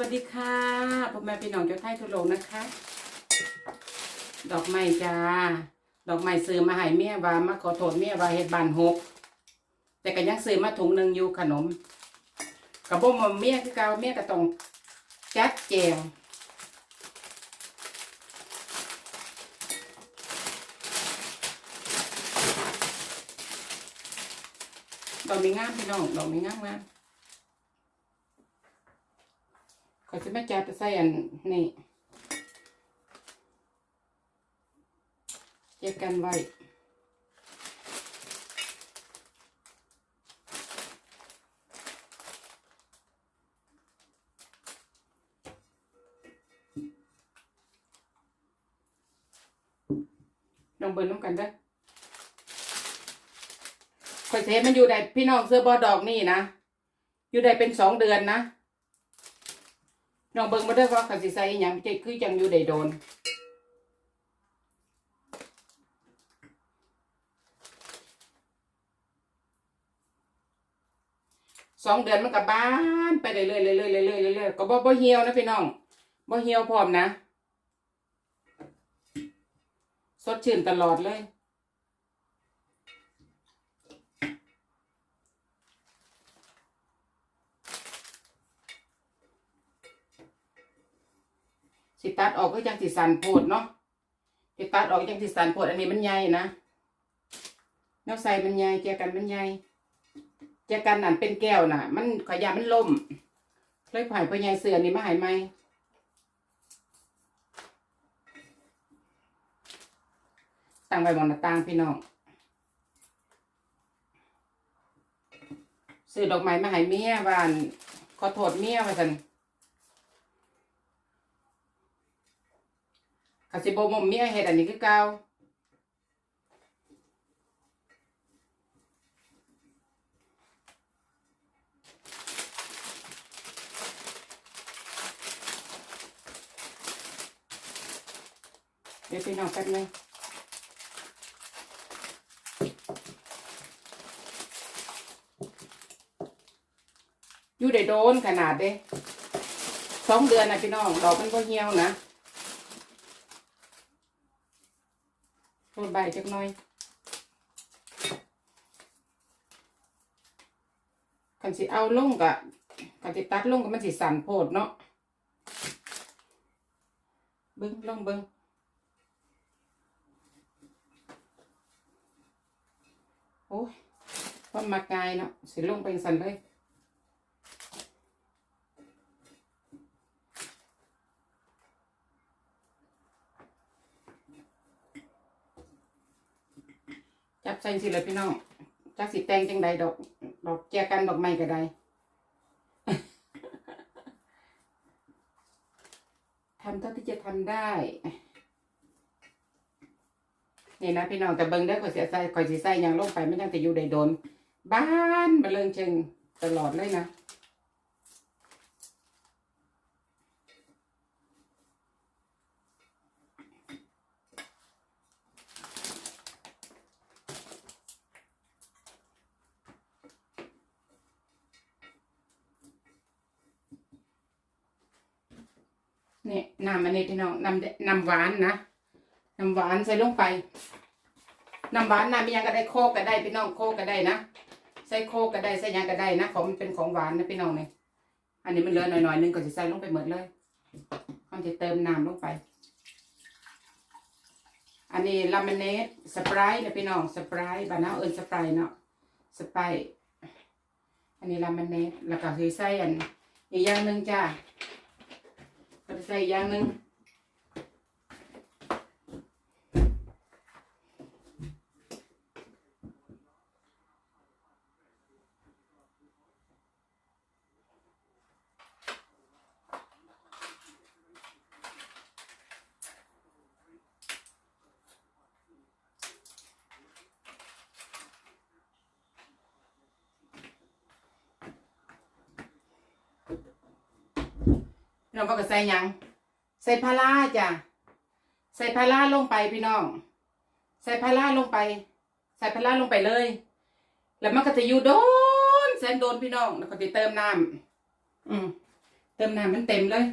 วัสดีค่ะพ่อแม่พี่น้องเจ้าไทยทุกโลกนะคะ ดอกไม้จ้า ดอกไม้ซื้อมาให้เมียว่ามาขอโทษเมียว่าเฮ็ดบานหก แต่ก็ยังซื้อมาถุงหนึ่งอยู่ขนมกับบ่มเมียคือเกาเมียก็ต้องจัดแจงดอกมีงามพี่น้องดอกมีงามงาม ขอยจะมาจัดไปใส่อันนี่เก็บกันไว้ลองเบิ่งน้ำกันเด้อข่อยเทมันอยู่ได้พี่น้องเสื้อบอดอกนี่นะ อยู่ได้เป็นสองเดือนนะ ลองเบิ่งมาด้อว่าเขาสิใส่หยังจะคือจังอยู่ได้โดน สองเดือนมันกับบานไปเรื่อยๆเรื่อยๆเรื่อยๆเรื่อยๆก็บ่บ่เหี่ยวนะพี่น้องบ่เหี่ยวพร้อมนะ สดชื่นตลอดเลย สิตัดออกก็จังสิสันโพดเนาะสิตัดออกจังสิสันโพดอันนี้มันใหญ่นะแนวใส่มันใหญ่แจกันมันใหญ่แจกันนั่นเป็นแก้วน่ะ มันขยามันล่มเลยผ่ายไปใหญ่เสือนี่มาหายไหมตั้งไว้บนหน้าต่างพี่น้องซื้อดอกไม้มาให้เมียบ้านขอโทษเมียว่าสัน คาสิโบมมเมียเฮ็ดอันนี้คือเก่าเดี๋ยวพี่น้องแป๊บนึงอยู่ได้โดนขนาดเด้สองเดือนนะพี่น้องดอกมันก็เหี่ยวนะ โทษใบจักหน่อยคันสิเอาลงกะคันสิตัดลงก็มันสิสั่นโพดเนาะเบิ้งลองเบิ้งโอ้ยความมักง่ายเนาะสิลงเป็นสั่นเลย จับใส่สิเลยพี่น้องจักสิแตงจังใดดอก ดอกแจกันดอกไม้ก็ได้ทำเท่าที่จะทำได้นี่นะพี่น้องแต่เบิ้งได้อข่อยเสียใส่ข่อยสิใส่ยังลงไปไม่ยังแต่อยู่ได้โดน บ้านมาเลิงเชิงตลอดเลยนะ นี่น้ำอันนี้พี่น้องน้ำน้ำหวานนะน้ำหวานใส่ลงไปน้ำหวานน้ำมียังก็ได้โคกก็ได้พี่น้องโคกก็ได้นะใส่โคกก็ได้ใส่ยังก็ได้นะของมันเป็นของหวานนะพี่น้องเนี่ยอันนี้มันเหลือหน่อยๆนึงก็จะใส่ลงไปหมดเลยมันจะเติมน้ำลงไป อันนี้ลามเนสสไปรท์นะพี่น้องสไปรท์บ้านาเอิญสไปรท์เนาะสไปรท์อันนี้ลามเนสแล้วก็คือใส่อันอีกอย่างหนึ่งจ้า ใส่อีกอย่างหนึ่ง เราก็ใส่หยัง ใส่พาราจ้ะใส่พาราลงไปพี่น้อง ใส่พาราลงไป ใส่พาราลงไปเลย แล้วมันก็จะอยู่โดนแสนโดนพี่น้องแล้วก็จะเติมน้ำอืมเติมน้ำมันเต็มเลย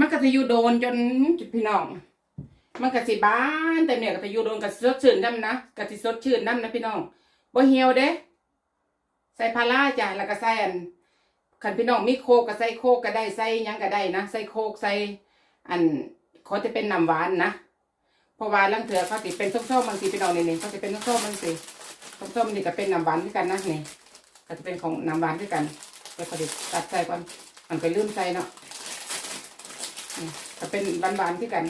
มัน ก็จะอยู่โดนจนพี่น้อง มันก็สิบ้านแต่เนี่ยก็จะอยู่โดนกับสดชื่นน้ำนะก็สิสดชื่นน้ำนะพี่น้องบ่เหี่ยวเด้ใส่พาราจ้ะแล้วก็ใส่อันคันพี่น้องมีโคกก็ใส่โคกก็ได้ใส่ยังก็ได้นะใส่โคกใส่อันเขาจะเป็นน้ำหวานนะเพราะว่าลังเถือเขาติเป็นส้มๆบางทีพี่น้องนี่นี่เขาจะเป็นส้มๆบางทีส้มๆนี่ก็เป็นน้ำหวานด้วยกันนะนี่ก็จะเป็นของน้ำหวานด้วยกันเดี๋ยวเขาจะตัดใส่ก่อนมันก็ลืมใส่เนาะ ก็เป็นหวานๆด้วยกัน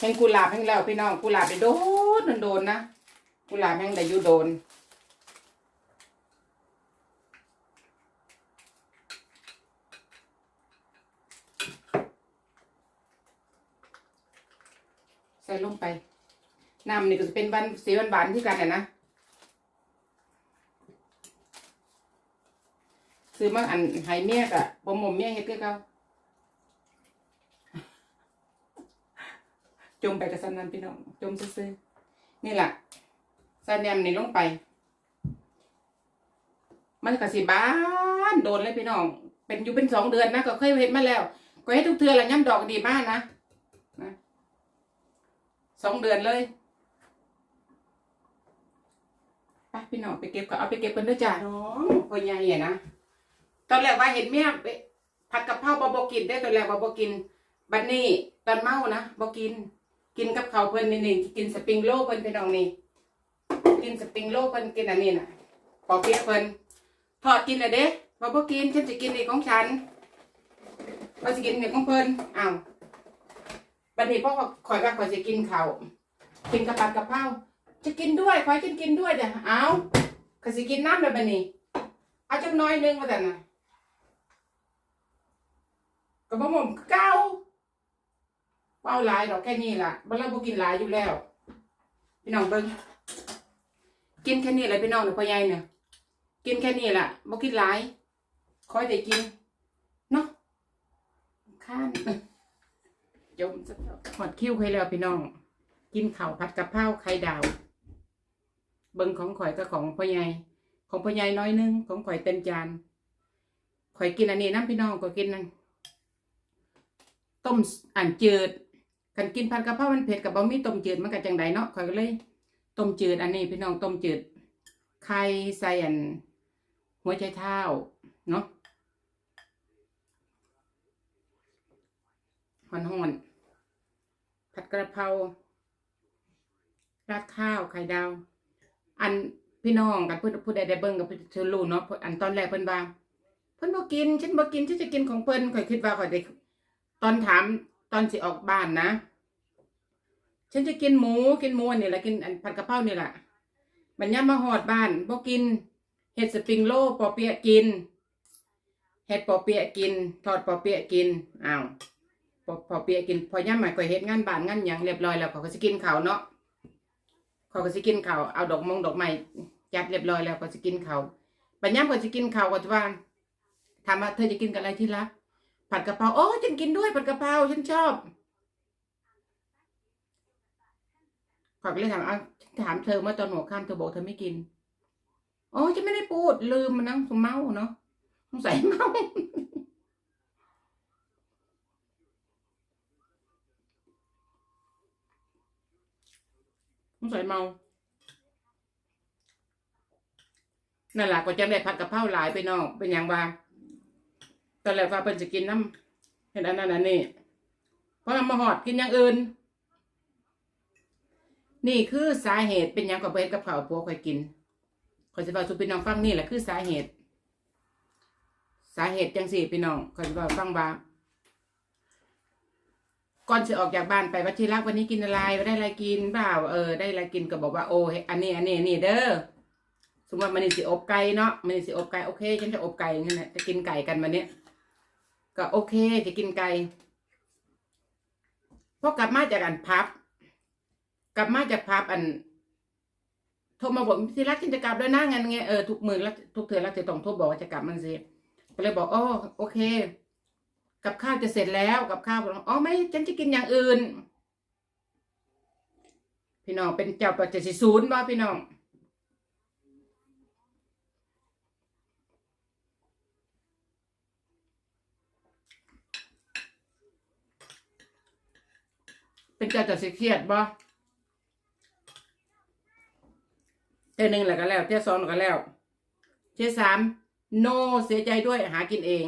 แห่งกุหลาบแห่งแล้วพี่น้องกุหลาบไปโดนโดนนะกุหลาบแห่งได้อยู่โดนใส่ลงไปน้ำนี่ก็จะเป็นวันสีหวานๆที่กันนะนะ ซื้อมาอันไห้เมียกะบ่มมเมียเฮ็ดคือเก่าจมไปกับสันนันพี่น้องจมซื่อๆนี่แหละใส่แนมนี่ลงไป มันก็สิบ้านโดนเลยพี่น้อง เป็นอยู่เป็นสองเดือนนะก็เคยเห็นมาแล้ว ก็ให้ทุกเทือละย่ำดอกดีมากนะนะสองเดือนเลยไปพี่น้องไปเก็บก็เอาไปเก็บกันด้วยจ้าน้องพ่อใหญ่อะนะ ตอนแรกว่าเห็นเมียไปผัดกะเพราบอบกินได้ตอนแรกว่าบอกินบัดนี้ตอนเมานะบอกิน กินกับเขาเพิ่นนี่นี่กินสปริงโลเพิ่นพี่น้องนี่กินสปริงโลเพิ่นกินอันนี้น่ะปอเปี๊ยะเพิ่นทอดกินอะเด้ว่บกินฉันจะกินอีกของฉันว่าจะกินอีกของเพิ่นอ้าวบัดนี้พ่อคอยว่าคอยจะกินเขากินกระปัดกระเพราจะกินด้วยคอยกินกินด้วยเดี๋ยวเอาก็สิกินน้ำเลยบัดนี้เอาจักหน้อยหนึงมาแต่น่ะ ก็บ่ม่อมคือเก้าเป้าหลายดอกแค่นี้ล่ะบ่เราบ่กินหลายอยู่แล้ว พี่น้องเบิ่งกินแค่นี้แหละพี่น้องเนี่ยพ่อใหญ่เนี่ยกินแค่นี้ล่ะบ่กินหลายคอยได้กินเนาะข้านจมซะหอดคิ้วเคยแล้วพี่น้อง กินข้าวผัดกะเพราไข่ดาว เบิ่งของข่อยกับของพ่อใหญ่ของพ่อใหญ่น้อยนึงของข่อยเต็มจานข่อยกินอันนี้น้ำพี่น้องก็กินนั่น ต้มอันจืดกันกินผัดกะเพรามันเผ็ดกับบะหมี่ต้มจืดมันก็จังไดเนาะข่อยก็เลยต้มจืดอันนี้พี่น้องต้มจืดไข่ใส่อันหัวใจเท้าเนาะหอนๆผัดกระเพราราดข้าวไข่ดาว อันพี่น้องกันพื่อนผู้ใดได้เบิ่งกับเพิ่นจะรู้เนาะอันตอนแรกเพิ่นว่าเพิ่นบ่กินฉันบ่กินฉันจะกินของเพิ่นข่อยคิดว่าข่อยได้ ตอนถามตอนสิออกบ้านนะ ฉันจะกินหมูกินหมูนนี่แหละกินผัดกะเพรานี่แหละมันย่ำมาหอดบ้านบ่กินเห็ดสปริงโลปอเปียกินเห็ดปอเปียกิน ทอดปอเปียกินอ้าวพอพอเปียกิน พอย่ำใหม่ก็เฮ็ดงานบ้านงานหยังเรียบร้อยแล้วเขาก็สิกินเขาเนาะเขาก็สิกินเขาเอาดอกมงดอกไม้จัดเรียบร้อยแล้วก็สิกินเขาปัญญามก็สิกินเขาก็จะว่าถามว่าเธอจะกินกับอะไรที่รัก ผัดกะเพราโอ้ฉันกินด้วยผัดกะเพราฉันชอบขาก็เลยถามอ้าวฉันถามเธอเมื่อตอนหัวค่ำเธอบอกเธอไม่กินโอ้ฉันไม่ได้พูดลืมมันนะสงเมาเนาะสงสัยเมาสงสัยเมานั่นแหละก็จะได้ผัดกะเพราหลายไปนอกเป็นอย่างว่า อนแรกว่าเพิ่นจะกินน้ำเห็นอันนั้นอันนี้เพราะมาหอดกินอย่างอื่น นี่คือสาเหตุเป็นย่างกับเพิ่นกับข้าวพวกคอยกินคอยจะบอกสุพี่น้องฟังนี่แหละคือสาเหตุ สาเหตุจังสี่พี่น้องคอยจะบอกฟังว่าก่อนจะออกจากบ้านไปวัดที่รักวันนี้กินอะไรได้อะไรกินเปล่าเออได้อะไรกินก็บอกว่าโอ้อันนี้อันนี้นนี้เด้อสมมติมันนี่สิอบไก่เนาะมันนี่สิอบไก่โอเคฉันจะอบไก่งั้นแหละจะกินไก่กันวันเนี้ย ก็โอเคจะกินไก่พอกลับมาจากอันพับ กลับมาจากพับอันโทรมาบอกที่รักฉันจะกลับแล้วนะงั้นไงเออทุกมือรักทุกเธอรักจะต้องโทรบอกว่าจะกลับมันสิก็เลยบอกอ๋อโอเค กับข้าวจะเสร็จแล้วกับข้าวบอกอ๋อไม่ฉันจะกินอย่างอื่น พี่น้องเป็นเจ้าปัจจัยศูนย์บ่พี่น้อง เป็นเจ้าจะสิเครียดบ่เจ้าหนึ่งแหละก็แล้วเจ้าสองแล้วก็แล้วเจ้าสามโนเสียใจด้วยหากินเอง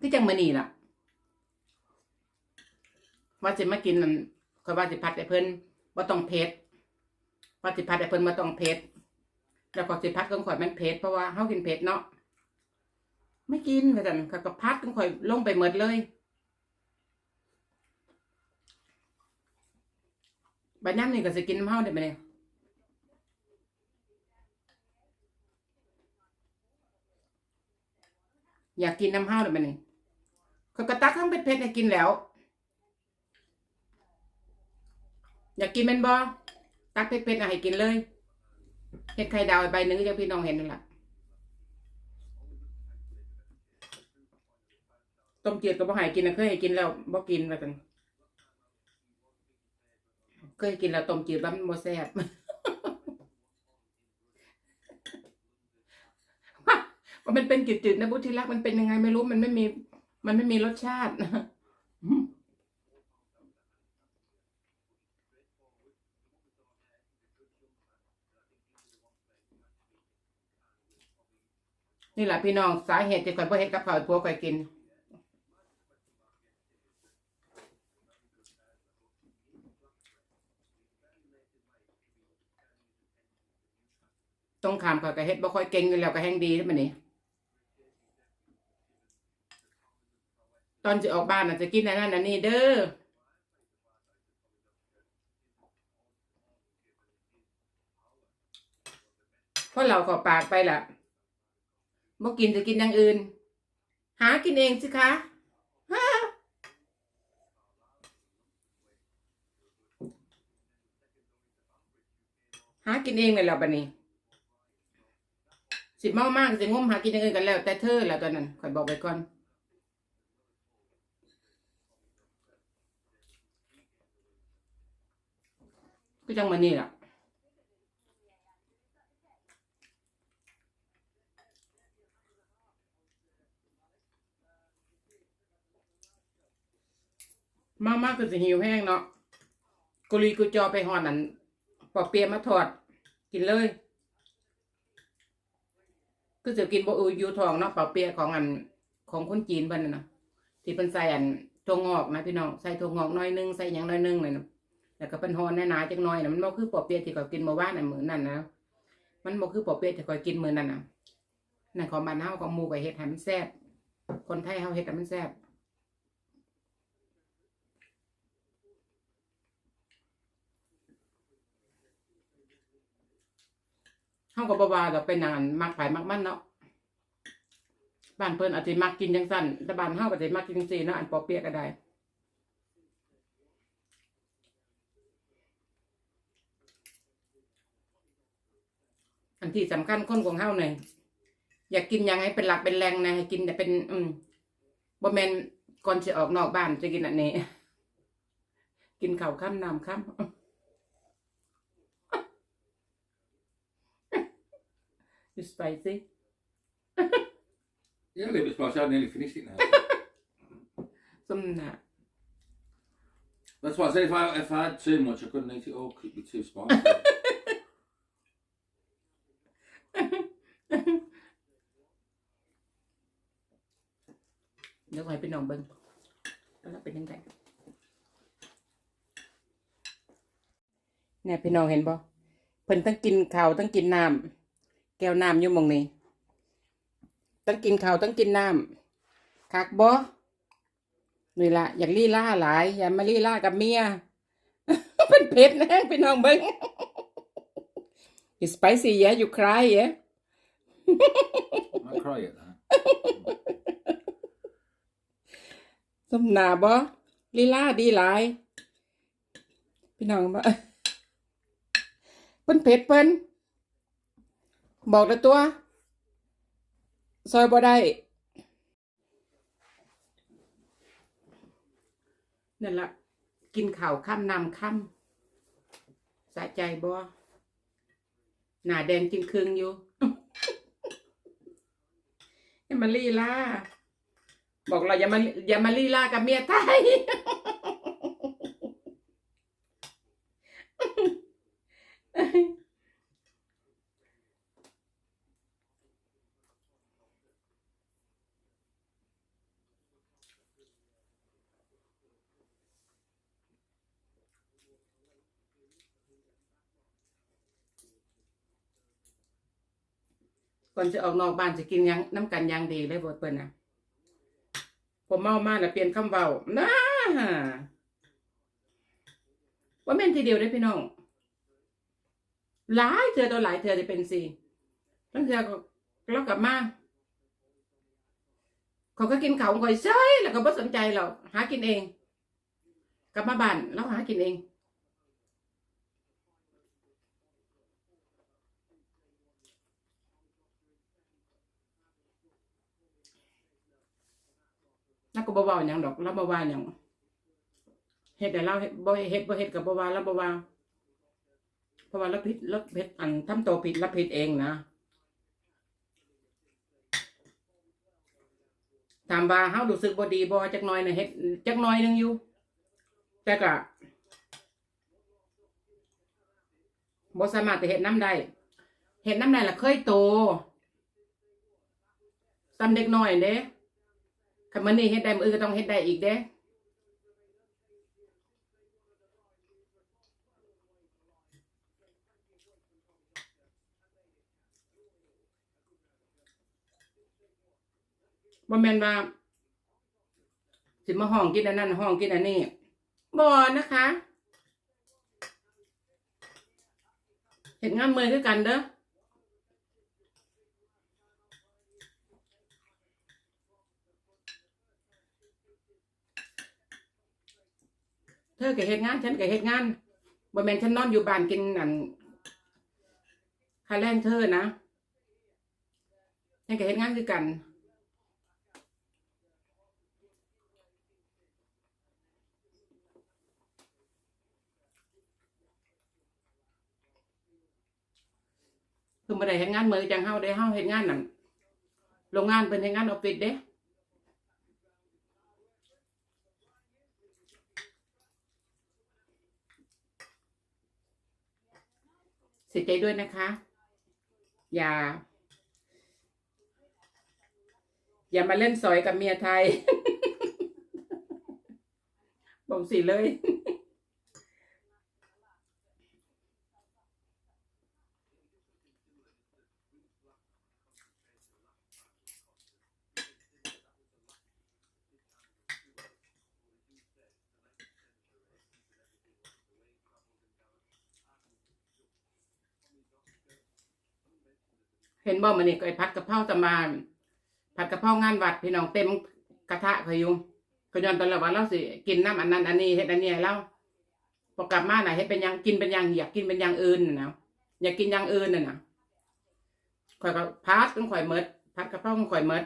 พี่จังมานี่ล่ะ ว่าสิมากินนั่นคอยว่าสิพัดไอ้เพิ่นว่าต้องเผ็ดว่าสิพัดไอ้เพิ่นว่าต้องเผ็ดแล้วก็สิพัดก็ข่อยมันเผ็ดเพราะว่าเฮากินเผ็ดเนาะไม่กินว่าซั่ก็พัดก็ข่อยลงไปหมดเลย ใบน้ำนี่ก็สิกินน้ำเฮาได้ไหมเนี่ยอยากกินน้ำเฮาได้ไหมเนี่ยเขาก็ตักทั้งเผ็ดๆให้กินแล้ว อยากกินแมันบ่ตักเผ็ดๆอะให้กินเลยเห็ดไข่ดาวใบหนึ่งอย่างพี่น้องเห็นนั่นแหละต้มจืดก็บ่ให้กินนะเคยให้กินแล้วบ่กินว่าจัง เคยกินแล้วต้มจืดแล้วมันบ่แซ่บมันเป็นจืดๆนะบุตรรักมันเป็นยังไงไม่รู้มันไม่มี มันไม่มีรสชาตินี่แหละพี่น้องสาเหตุที่ข่อยบ่เฮ็ดกับข้าวให้ผัวข่อยกิน งขามเขาก็เฮ็ดบ่ค่อยเก่งอยู่แล้วก็แฮงดีเด้อมันนี่ตอนจะออกบ้านน่ะจะกินอันนั้นอันนี้เด้อเพราะเราขอปากไปล่ะบ่กินจะกินอย่างอื่น หากินเองสิคะฮะหากินเองเลยล่ะบัดนี้ สิเมามากสิงมหากินอย่างอื่นกันแล้ว แต่เธอแล้วตอนนั้นข่อยบอกไว้ก่อน ก็จังมานี่ล่ะมากมากก็สิหิวแห้งเนาะกุลีกุจอไปหอดนั่นปอเปียมาทอด กินเลย คือจะกินบ่อือยูทองเนาะเป่าเปียของอันของคนจีนบ้างนน่ะนะที่เป็นใส่อันทงงอกนะพี่น้องใส่ทงงอกน้อยนึงใส่ยังน้อยนึงเลยนะแล้วก็เป็นหอนหนาๆจังหน่อยนะมันบ่คือปอเปียที่เขากินเมื่อวานน่ะมื้อนนั่นนะมันบ่คือปอเปียที่เขากินเหมือนนั่นนะนั่นของบ้านเฮาของหมู่ก็เฮ็ดให้มันแซ่บคนไทยเฮาเฮ็ดให้มันแซ่บ เฮาก็บ่ว่าดอกเป็นหยังอันมักไผมักมันเนาะบ้านเพิ่นอาจจะมักกินจังสั่นแต่บ้านเฮาก็สิมักกินจังซี่เนาะอันปอเปียะก็ได้อันที่สำคัญคนของเฮาเนี่ยอยากกินยังให้เป็นหลักเป็นแรงนะให้กินแต่เป็น อืมบ่แม่นก่อนสิออกนอกบ้านจะกินอันนี้ กินข้าวค่ำน้ำค่ำ you spicy Yeah, a little bit spicy. I nearly finished it now. ส้มน่ะ That's why I said if I if I had too much, I couldn't eat it all 'cause it'd be too spicy. เดี๋ยวให้พี่น้องเบิ่งแล้วเป็นยังไงเนี่ยพี่น้องเห็นบ่เพิ่นต้องกินข้าวต้องกินน้ำ แก้วน้ำอยู่หมองนี้ต้องกินข้าวต้องกินน้ำคักบ่นี่ละอยากลี่ล่าหลาย อย่ามาลี่ล่ากับเมียเป็นเผ็ดนะพี่น้องเบิ่ง you spicy yeah you cry yeah I cry at that. สมหนาบ่ลีลาดีหลาย พี่น้องบ่พิ่นเผ็ดเพิ่น บอกแต่ตัว ซอยบ่ได้นั่นละกินข้าวค่ำนำค่ำสะใจบ่หน้าแดงกินครึ่งอยู่อย่ามาลีลาบอกเราอย่ามาอย่ามาลีลากับเมียไทย ก่อนจะออกนอกบ้านจะกินยังน้ำกันยางดีเลยบทเปิ้นนะผมเมามาแล้วเปลี่ยนคำเบานะว่าแม่นทีเดียวได้พี่น้องหลายเธอตัวหลายเธอจะเป็นสี่ตั้งเธอก็เรากลับมาเขาก็กินเขาวก่อยเฉยแล้วก็ไม่สนใจเราหากินเอง กลับมาบ้านแล้วหากินเอง นักก็บ่เว้าหยังดอกเราบ่ว่าหยังเฮ็ดแต่เราเฮ็ดบ่เฮ็ดบ่เฮ็ดก็บ่ว่าเราบ่ว่าเพราะว่าเราผิดเราผิดอันทำตัวผิดเราผิดเองนะถามว่าเฮารู้สึกบ่ดีบ่จักหน่อยนะเฮ็ดจักหน่อยนึงอยู่ แต่ก็บ่สามารถจะเฮ็ดน้ำได้เฮ็ดน้ำได้ล่ะเคยโตซ้ำเด็กน้อยเด้ คันมันนี่เฮ็ดได้มืออก็ต้องเฮ็ดได้อีกเด้บ่แม่นว่าสิมาห้องกินอันนั้นห้องกินอันนี้บ่นะคะเฮ็ดงานมือคือกันเด้อ เธอก็เฮ็ดงาน ฉันก็เฮ็ดงานบ่แม่นฉันนอนอยู่บ้านกินอันค่าแรงเธอนะฉันก็เฮ็ดงานคือกันคือบ่ได้เฮ็ดงานมือจังเฮาได้เฮาเฮ็ดงานนั่นโรงงานเป็นเฮ็ดงานออฟฟิศเด้ เสียใจด้วยนะคะ อย่า อย่ามาเล่นสอยกับเมียไทย บ่งสีเลย เห็นบ่มันนี่ก็ไอ้ผัดกะเพราตะมานผัดกะเพรางานวัดพี่น้องเต็มกระทะเคยอยู่ก็ย้อนตอนละวันเราสิกินน้ำอันนั้นอันนี้เฮ็ดอันนี้ให้เราพอกลับมาน่ะเฮ็ดเป็นยังกินเป็นยังอยากกินเป็นยังอื่นน่ะนะอยากกินยังอื่นน่ะนะข่อยก็พัดต้องข่อยเมดผัดกะเพราของข่อยเมด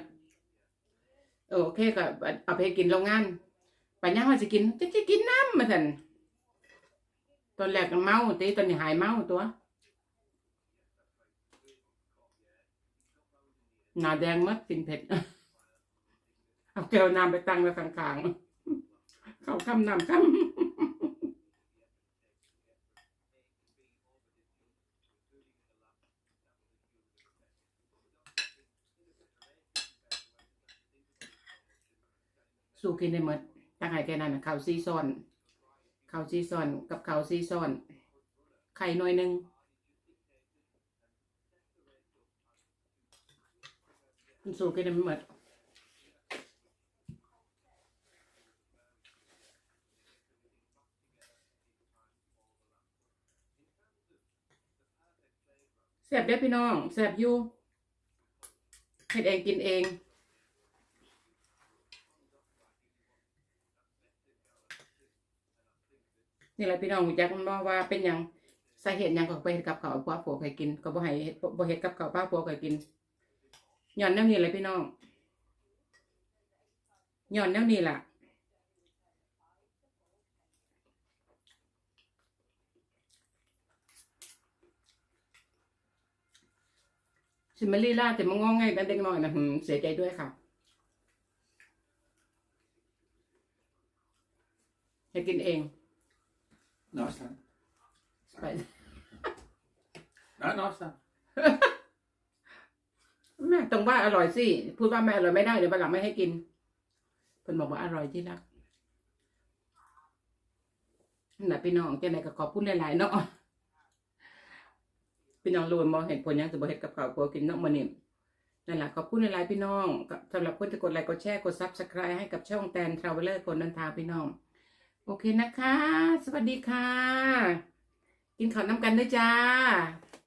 โอเคก็เอาไปกินโรงงานปัญญาว่าสิกินจะจะกินน้ำมาสั่นตอนแรกก็เมาตีตอนนี้หายเมาตัว หน้าแดงมัดกินเผ็ดเอาแก้วน้ำไปตั้งไว้ข้างๆ เขาคำน้ำคำสู้กินได้หมดตั้งให้แค่นั้นข้าวซีซอนข้าวซีซอนกับข้าวซีซอน ไข่หน่อยหนึง มันสู้กันไม่หมดแซ่บเด้พี่น้องแซ่บอยู่เฮ็ดเองกินเองนี่แหละพี่น้องรู้จักมันบ่ว่าเป็นหยังใส่เห็ดหยังก็ไปเฮ็ดกับเขาวป้าผัวเคยกิน ก็บ่ให้เฮ็ดบ่เฮ็ดกับเขาวป้าผัวเคยกิน ย้อนแนวนี้เลยพี่น้องย้อนแนวนี้ล่ะสิมาลีลาแต่มางองไงกันเด็กน้อยนะหืมเสียใจด้วยค่ะจะกินเอง Nice then. ไป No, nice then. แม่ต้องว่าอร่อยสิ พูดว่าไม่อร่อยไม่ได้เดี๋ยววันหลังไม่ให้กินเพิ่นบอกว่าอร่อยที่รักนั่นแหละพี่น้องเจ้าไหนก็ขอบคุณหลายๆเนาะพี่น้องรู้มองเห็นผลยังจะบ่เห็ดกับข้าวกลัวกินเนาะมื้อนี้นั่นแหละขอบคุณหลายๆพี่น้องสำหรับคนที่กดไลค์กดแชร์กดซับสไครต์ให้กับช่องแตนทราเวลเลอร์คนเดินทาพี่น้อง โอเคนะคะ สวัสดีค่ะ กินข้าวน้ำกันด้วยจ้า